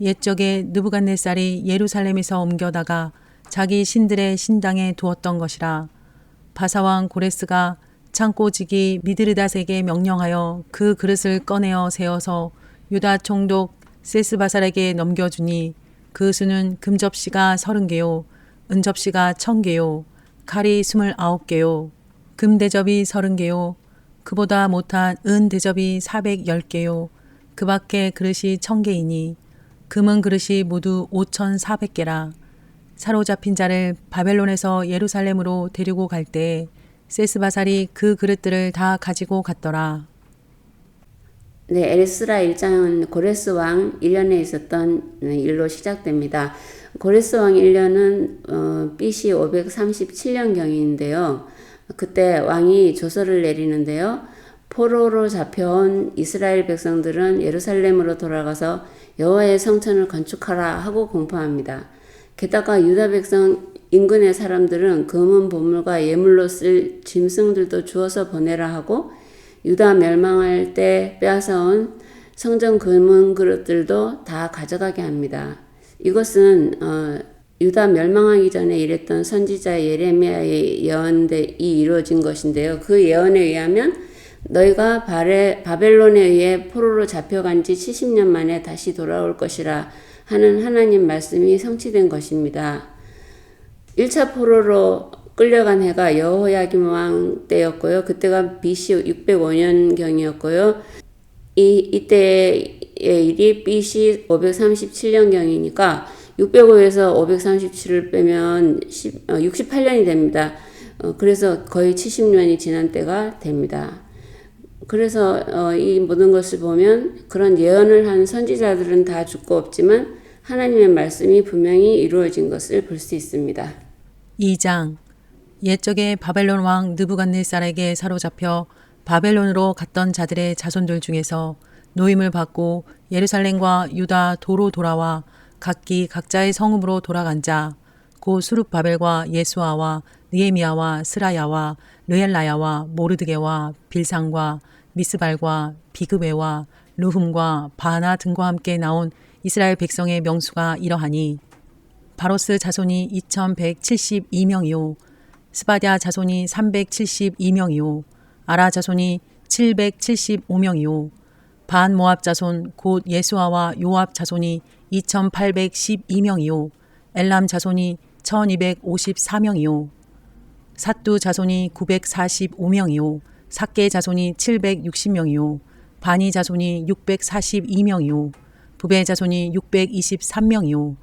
옛적에 느부갓네살이 예루살렘에서 옮겨다가 자기 신들의 신당에 두었던 것이라 바사왕 고레스가 창고지기 미드르닷에게 명령하여 그 그릇을 꺼내어 세워서 유다 총독 세스바살에게 넘겨주니 그 수는 금접시가 서른 개요 은접시가 천 개요 칼이 스물아홉 개요 금대접이 서른 개요 그보다 못한 은 대접이 410개요. 그 밖에 그릇이 1000개이니 금은 그릇이 모두 5400개라. 사로잡힌 자를 바벨론에서 예루살렘으로 데리고 갈 때 세스바살이 그 그릇들을 다 가지고 갔더라. 네, 에스라 1장은 고레스 왕 1년에 있었던 일로 시작됩니다. 고레스 왕 1년은 어, BC 537년경인데요. 그때 왕이 조서를 내리는데요. 포로로 잡혀온 이스라엘 백성들은 예루살렘으로 돌아가서 여호와의 성전을 건축하라 하고 공포합니다. 게다가 유다 백성 인근의 사람들은 금은 보물과 예물로 쓸 짐승들도 주어서 보내라 하고 유다 멸망할 때 빼앗아온 성전 금은 그릇들도 다 가져가게 합니다. 이것은 어, 유다 멸망하기 전에 일했던 선지자 예레미야의 예언이 이루어진 것인데요. 그 예언에 의하면 너희가 바레, 바벨론에 의해 포로로 잡혀간 지 70년 만에 다시 돌아올 것이라 하는 하나님 말씀이 성취된 것입니다. 1차 포로로 끌려간 해가 여호야김 왕 때였고요. 그때가 BC 605년경이었고요. 이 이때의 일이 BC 537년경이니까 605에서 537을 빼면 10, 어, 68년이 됩니다. 어, 그래서 거의 70년이 지난 때가 됩니다. 그래서 어, 이 모든 것을 보면 그런 예언을 한 선지자들은 다 죽고 없지만 하나님의 말씀이 분명히 이루어진 것을 볼 수 있습니다. 2장 옛적에 바벨론 왕 느부갓네살에게 사로잡혀 바벨론으로 갔던 자들의 자손들 중에서 노임을 받고 예루살렘과 유다 도로 돌아와 각기 각자의 성읍으로 돌아간 자, 고 수룹 바벨과 예수아와 느에미아와 스라야와 르엘라야와 모르드게와 빌상과 미스발과 비그베와 루흠과 바나 등과 함께 나온 이스라엘 백성의 명수가 이러하니 바로스 자손이 2172명이요 스바디아 자손이 372명이요 아라 자손이 775명이요 반 모압 자손 곧 예수아와 요압 자손이 2812명이요. 엘람 자손이 1254명이요. 사뚜 자손이 945명이요. 사케 자손이 760명이요. 바니 자손이 642명이요. 부베 자손이 623명이요.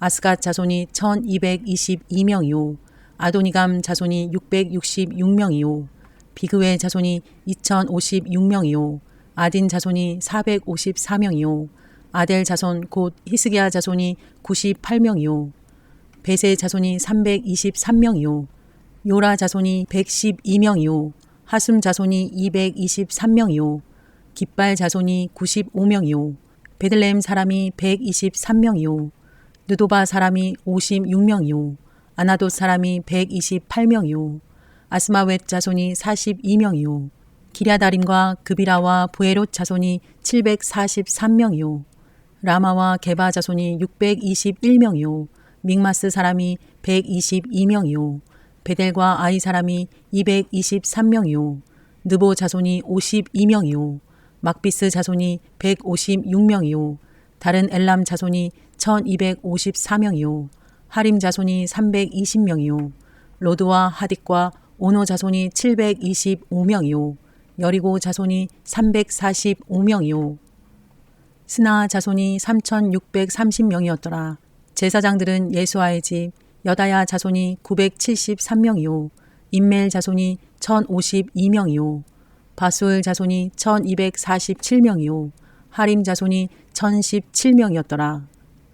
아스갓 자손이 1222명이요. 아도니감 자손이 666명이요. 비그웨 자손이 2056명이요. 아딘 자손이 454명이요. 아델 자손 곧 히스기야 자손이 98명이요. 베세 자손이 323명이요. 요라 자손이 112명이요. 하숨 자손이 223명이요. 깃발 자손이 95명이요. 베들레헴 사람이 123명이요. 느도바 사람이 56명이요. 아나돗 사람이 128명이요. 아스마웻 자손이 42명이요. 기랴다림과 그비라와 부에롯 자손이 743명이요. 라마와 게바 자손이 621명이요. 믹마스 사람이 122명이요. 베델과 아이 사람이 223명이요. 느보 자손이 52명이요. 막비스 자손이 156명이요. 다른 엘람 자손이 1254명이요. 하림 자손이 320명이요. 로드와 하딕과 오노 자손이 725명이요. 여리고 자손이 345명이요. 스나 자손이 3630명이었더라. 제사장들은 예수아의 집 여다야 자손이 973명이요. 인멜 자손이 1052명이요. 바술 자손이 1247명이요. 하림 자손이 1017명이었더라.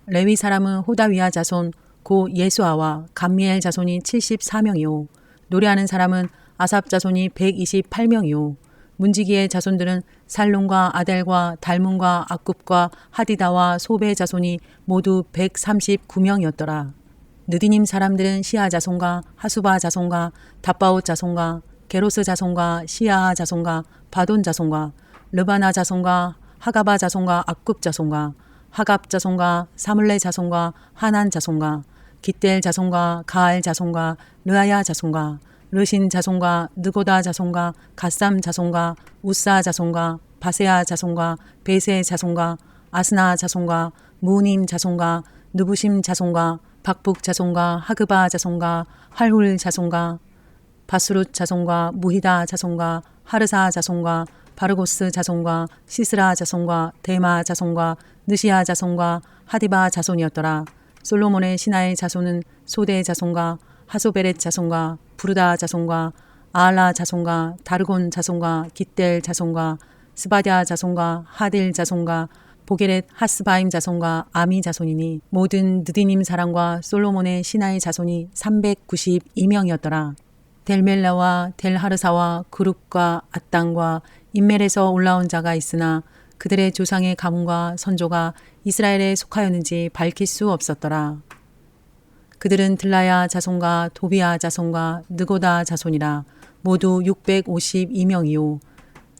레위 사람은 호다위아 자손 고 예수아와 감미엘 자손이 74명이요. 노래하는 사람은 아삽 자손이 128명이요. 문지기의 자손들은 살론과 아델과 달문과 악굽과 하디다와 소베 자손이 모두 139명이었더라. 느디님 사람들은 시아 자손과 하수바 자손과 다바옷 자손과 게로스 자손과 시아하 자손과 바돈 자손과 르바나 자손과 하가바 자손과 악굽 자손과 하갑 자손과 사물레 자손과 하난 자손과 기델 자손과 가알 자손과 르아야 자손과 르신 자손과 느고다 자손과 갓삼 자손과 우사 자손과 바세아 자손과 베세 자손과 아스나 자손과 무님 자손과 느부심 자손과 박북 자손과 하그바 자손과 활훌 자손과 바스룻 자손과 무히다 자손과 하르사 자손과 바르고스 자손과 시스라 자손과 데마 자손과 느시아 자손과 하디바 자손이었더라. 솔로몬의 신하의 자손은 소대 자손과 하소베렛 자손과 부르다 자손과 아알라 자손과 다르곤 자손과 깃델 자손과 스바디아 자손과 하딜 자손과 보게렛 하스바임 자손과 아미 자손이니 모든 느디님 사람과 솔로몬의 신하의 자손이 392명이었더라. 델멜라와 델하르사와 그룹과 아땅과 인멜에서 올라온 자가 있으나 그들의 조상의 가문과 선조가 이스라엘에 속하였는지 밝힐 수 없었더라. 그들은 들라야 자손과 도비아 자손과 느고다 자손이라 모두 652명이요.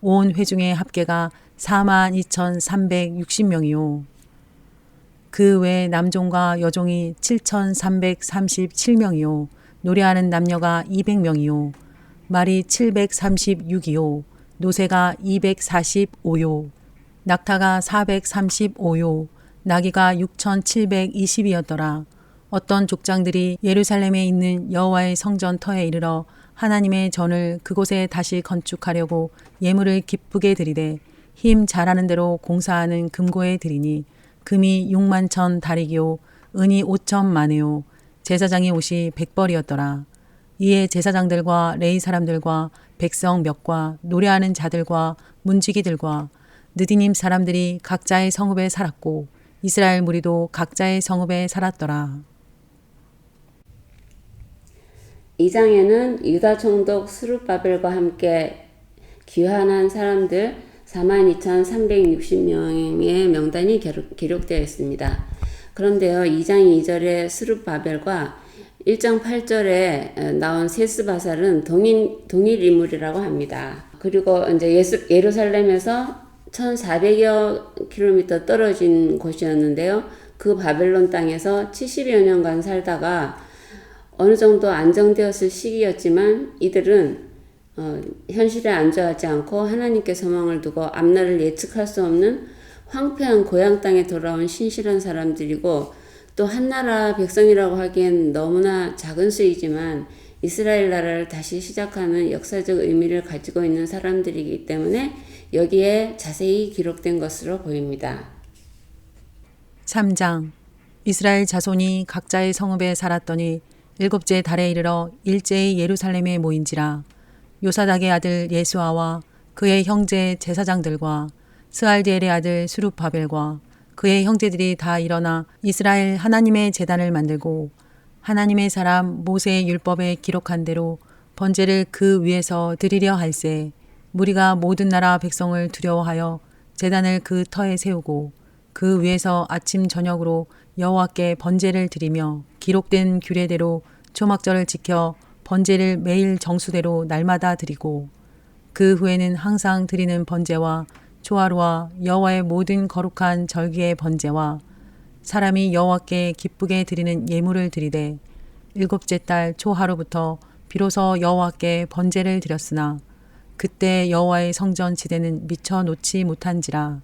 온 회중의 합계가 4만 2,360명이요. 그 외 남종과 여종이 7,337명이요. 노래하는 남녀가 200명이요. 말이 736이요. 노새가 245요. 낙타가 435요. 나귀가 6,720이었더라. 어떤 족장들이 예루살렘에 있는 여호와의 성전 터에 이르러 하나님의 전을 그곳에 다시 건축하려고 예물을 기쁘게 드리되 힘 잘하는 대로 공사하는 금고에 드리니 금이 6만 천 다리기요 은이 5천 만회요 제사장의 옷이 백벌이었더라. 이에 제사장들과 레이 사람들과 백성 몇과 노래하는 자들과 문지기들과 느디님 사람들이 각자의 성읍에 살았고 이스라엘 무리도 각자의 성읍에 살았더라. 이 장에는 유다 총독 스룹바벨과 함께 귀환한 사람들 42,360명의 명단이 기록되어 있습니다. 그런데요, 2장 2절에 스룹바벨과 1장 8절에 나온 세스바살은 동일, 동일 인물이라고 합니다. 그리고 이제 예수, 예루살렘에서 1400여 킬로미터 떨어진 곳이었는데요. 그 바벨론 땅에서 70여 년간 살다가 어느 정도 안정되었을 시기였지만 이들은 어, 현실에 안주하지 않고 하나님께 소망을 두고 앞날을 예측할 수 없는 황폐한 고향 땅에 돌아온 신실한 사람들이고 또 한나라 백성이라고 하기엔 너무나 작은 수이지만 이스라엘 나라를 다시 시작하는 역사적 의미를 가지고 있는 사람들이기 때문에 여기에 자세히 기록된 것으로 보입니다. 3장 이스라엘 자손이 각자의 성읍에 살았더니 일곱째 달에 이르러 일제히 예루살렘에 모인지라. 요사닥의 아들 예수아와 그의 형제 제사장들과 스알디엘의 아들 수룹바벨과 그의 형제들이 다 일어나 이스라엘 하나님의 제단을 만들고 하나님의 사람 모세의 율법에 기록한 대로 번제를 그 위에서 드리려 할세 무리가 모든 나라 백성을 두려워하여 제단을 그 터에 세우고 그 위에서 아침 저녁으로 여호와께 번제를 드리며 기록된 규례대로 초막절을 지켜 번제를 매일 정수대로 날마다 드리고 그 후에는 항상 드리는 번제와 초하루와 여호와의 모든 거룩한 절기의 번제와 사람이 여호와께 기쁘게 드리는 예물을 드리되 일곱째 달 초하루부터 비로소 여호와께 번제를 드렸으나 그때 여호와의 성전 지대는 미쳐 놓지 못한지라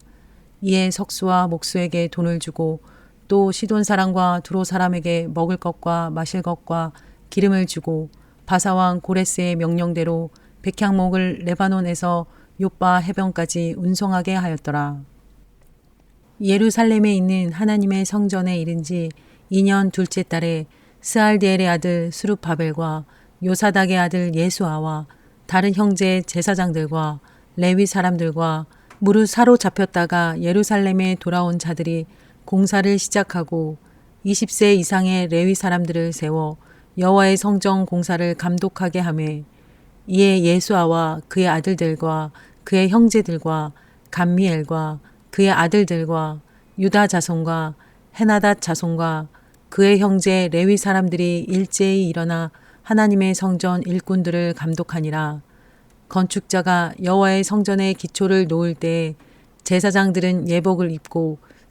이에 석수와 목수에게 돈을 주고 또 시돈 사람과 두로 사람에게 먹을 것과 마실 것과 기름을 주고 바사왕 고레스의 명령대로 백향목을 레바논에서 요바 해변까지 운송하게 하였더라. 예루살렘에 있는 하나님의 성전에 이른 지 2년 둘째 달에 스알디엘의 아들 수룹바벨과 요사닥의 아들 예수아와 다른 형제 제사장들과 레위 사람들과 무릇 사로잡혔다가 예루살렘에 돌아온 자들이 공사를 시작하고 20세 이상의 레위 사람들을 세워 여호와의 성전 공사를 감독하게 하매 이에 예수아와 그의 아들들과 그의 형제들과 감미엘과 그의 아들들과 유다 자손과 헤나닷 자손과 그의 형제 레위 사람들이 일제히 일어나 하나님의 성전 일꾼들을 감독하니라. 건축자가 여호와의 성전의 기초를 놓을 때 제사장들은 예복을 입고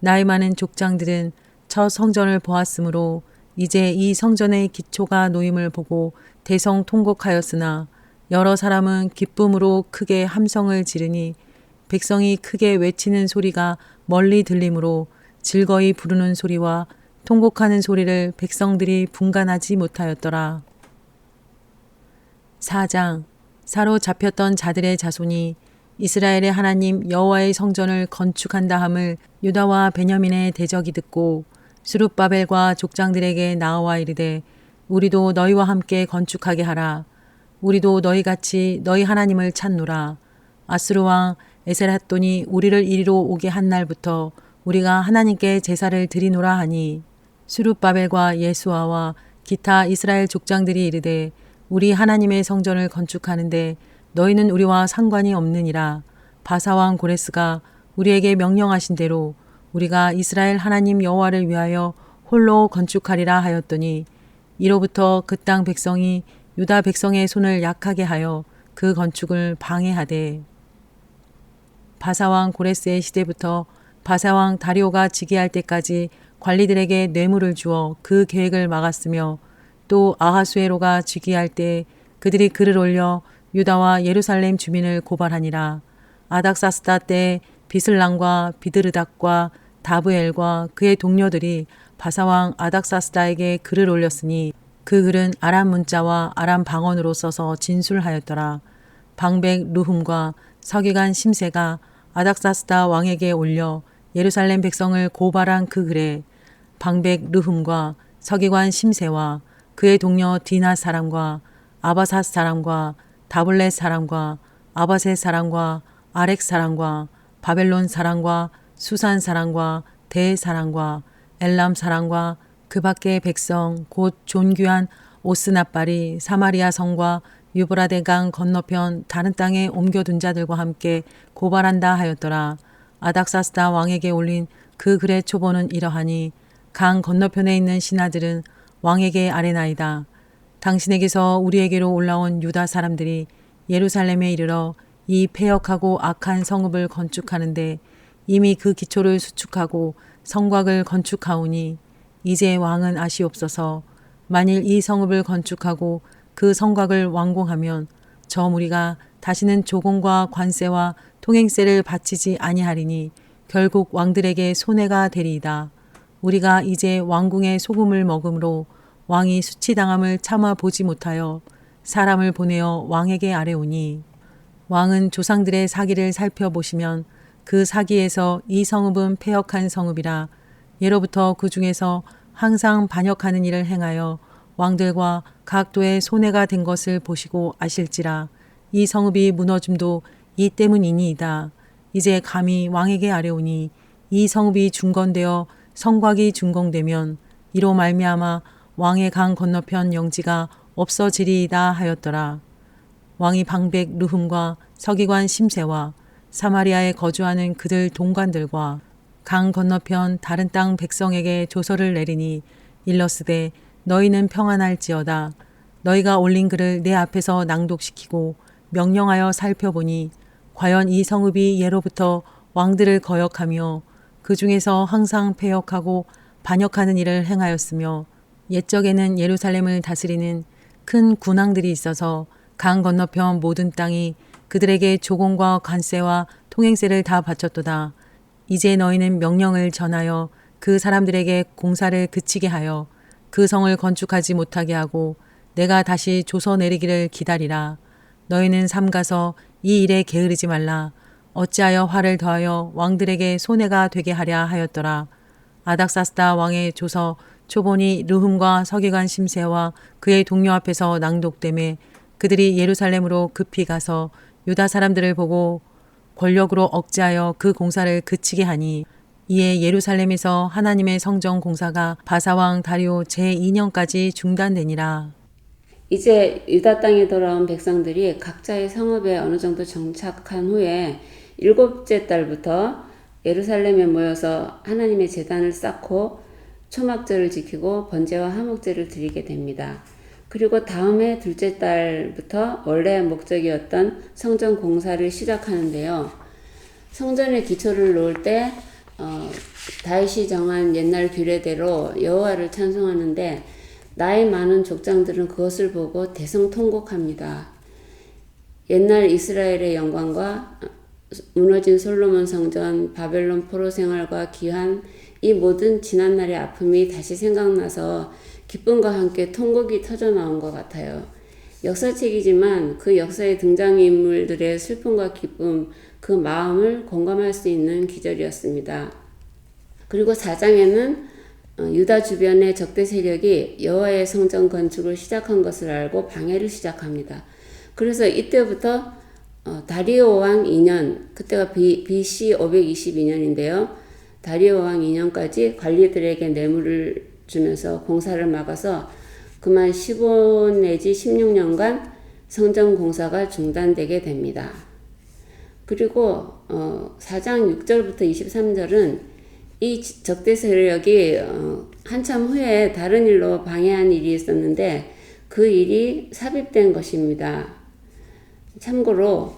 나이 많은 족장들은 첫 성전을 보았으므로 이제 이 성전의 기초가 놓임을 보고 대성 통곡하였으나 여러 사람은 기쁨으로 크게 함성을 지르니 백성이 크게 외치는 소리가 멀리 들리므로 즐거이 부르는 소리와 통곡하는 소리를 백성들이 분간하지 못하였더라. 4장 사로 잡혔던 자들의 자손이 이스라엘의 하나님 여호와의 성전을 건축한다 함을 유다와 베냐민의 대적이 듣고 수룹바벨과 족장들에게 나와 이르되 우리도 너희와 함께 건축하게 하라. 우리도 너희 같이 너희 하나님을 찾노라. 아스루 왕 에셀핫돈이 우리를 이리로 오게 한 날부터 우리가 하나님께 제사를 드리노라 하니 수룹바벨과 예수아와 기타 이스라엘 족장들이 이르되 우리 하나님의 성전을 건축하는데 너희는 우리와 상관이 없느니라. 바사왕 고레스가 우리에게 명령하신 대로 우리가 이스라엘 하나님 여호와를 위하여 홀로 건축하리라 하였더니 이로부터 그 땅 백성이 유다 백성의 손을 약하게 하여 그 건축을 방해하되 바사왕 고레스의 시대부터 바사왕 다리오가 즉위할 때까지 관리들에게 뇌물을 주어 그 계획을 막았으며 또 아하수에로가 즉위할 때 그들이 글을 올려 유다와 예루살렘 주민을 고발하니라. 아닥사스다 때 비슬랑과 비드르닥과 다브엘과 그의 동료들이 바사왕 아닥사스다에게 글을 올렸으니 그 글은 아람 문자와 아람 방언으로 써서 진술하였더라. 방백 루흠과 서기관 심세가 아닥사스다 왕에게 올려 예루살렘 백성을 고발한 그 글에 방백 르흠과 서기관 심세와 그의 동료 디나 사람과 아바사 사람과 다블렛 사람과 아바셋 사람과 아렉 사람과 바벨론 사람과 수산 사람과 대 사람과 엘람 사람과 그 밖의 백성 곧 존귀한 오스나빨이 사마리아 성과 유브라데 강 건너편 다른 땅에 옮겨둔 자들과 함께 고발한다 하였더라. 아닥사스다 왕에게 올린 그 글의 초보는 이러하니 강 건너편에 있는 신하들은 왕에게 아뢰나이다. 당신에게서 우리에게로 올라온 유다 사람들이 예루살렘에 이르러 이 폐역하고 악한 성읍을 건축하는데 이미 그 기초를 수축하고 성곽을 건축하오니 이제 왕은 아시옵소서 만일 이 성읍을 건축하고 그 성곽을 완공하면 저 무리가 다시는 조공과 관세와 통행세를 바치지 아니하리니 결국 왕들에게 손해가 되리이다. 우리가 이제 왕궁의 소금을 먹음으로 왕이 수치당함을 참아 보지 못하여 사람을 보내어 왕에게 아뢰오니 왕은 조상들의 사기를 살펴보시면 그 사기에서 이 성읍은 폐역한 성읍이라 예로부터 그 중에서 항상 반역하는 일을 행하여 왕들과 각도의 손해가 된 것을 보시고 아실지라 이 성읍이 무너짐도 이 때문이니이다. 이제 감히 왕에게 아뢰오니 이 성읍이 중건되어 성곽이 준공되면 이로 말미암아 왕의 강 건너편 영지가 없어지리이다 하였더라. 왕이 방백 르흠과 서기관 심세와 사마리아에 거주하는 그들 동관들과 강 건너편 다른 땅 백성에게 조서를 내리니 일러스되 너희는 평안할지어다 너희가 올린 글을 내 앞에서 낭독시키고 명령하여 살펴보니 과연 이 성읍이 예로부터 왕들을 거역하며 그 중에서 항상 패역하고 반역하는 일을 행하였으며 옛적에는 예루살렘을 다스리는 큰 군왕들이 있어서 강 건너편 모든 땅이 그들에게 조공과 관세와 통행세를 다 바쳤도다. 이제 너희는 명령을 전하여 그 사람들에게 공사를 그치게 하여 그 성을 건축하지 못하게 하고 내가 다시 조서 내리기를 기다리라. 너희는 삼가서 이 일에 게으르지 말라. 어찌하여 화를 더하여 왕들에게 손해가 되게 하랴 하였더라. 아닥사스다 왕의 조서 초본이 르흠과 서기관 심세와 그의 동료 앞에서 낭독됨에 그들이 예루살렘으로 급히 가서 유다 사람들을 보고 권력으로 억제하여 그 공사를 그치게 하니 이에 예루살렘에서 하나님의 성정 공사가 바사왕 다리오 제2년까지 중단되니라. 이제 유다 땅에 돌아온 백성들이 각자의 성읍에 어느 정도 정착한 후에 일곱째 달부터 예루살렘에 모여서 하나님의 재단을 쌓고 초막절을 지키고 번제와 화목제를 드리게 됩니다. 그리고 다음해 둘째 달부터 원래 목적이었던 성전 공사를 시작하는데요. 성전의 기초를 놓을 때 어, 다윗이 정한 옛날 규례대로 여호와를 찬송하는데 나이 많은 족장들은 그것을 보고 대성통곡합니다. 옛날 이스라엘의 영광과 무너진 솔로몬 성전, 바벨론 포로 생활과 기한 이 모든 지난날의 아픔이 다시 생각나서 기쁨과 함께 통곡이 터져 나온 것 같아요. 역사책이지만 그 역사의 등장인물들의 슬픔과 기쁨, 그 마음을 공감할 수 있는 기절이었습니다. 그리고 4장에는 어, 유다 주변의 적대 세력이 여호와의 성전 건축을 시작한 것을 알고 방해를 시작합니다. 그래서 이때부터 어, 다리오 왕 2년, 그때가 BC 522년인데요. 다리오 왕 2년까지 관리들에게 뇌물을 주면서 공사를 막아서 그만 15 내지 16년간 성전 공사가 중단되게 됩니다. 그리고 어, 4장 6절부터 23절은 이 적대 세력이 어, 한참 후에 다른 일로 방해한 일이 있었는데 그 일이 삽입된 것입니다. 참고로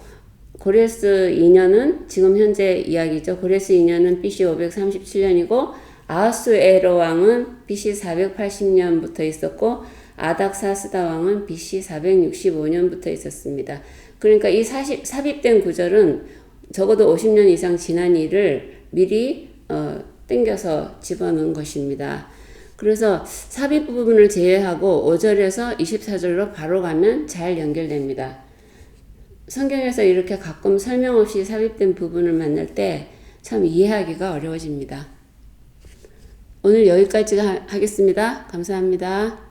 고레스 2년은 지금 현재 이야기죠. 고레스 2년은 BC 537년이고 아하수에로 왕은 BC 480년부터 있었고 아닥사스다 왕은 BC 465년부터 있었습니다. 그러니까 이 사십, 삽입된 구절은 적어도 50년 이상 지난 일을 미리 어, 땡겨서 집어넣은 것입니다. 그래서 삽입 부분을 제외하고 5절에서 24절로 바로 가면 잘 연결됩니다. 성경에서 이렇게 가끔 설명 없이 삽입된 부분을 만날 때 참 이해하기가 어려워집니다. 오늘 여기까지 하겠습니다. 감사합니다.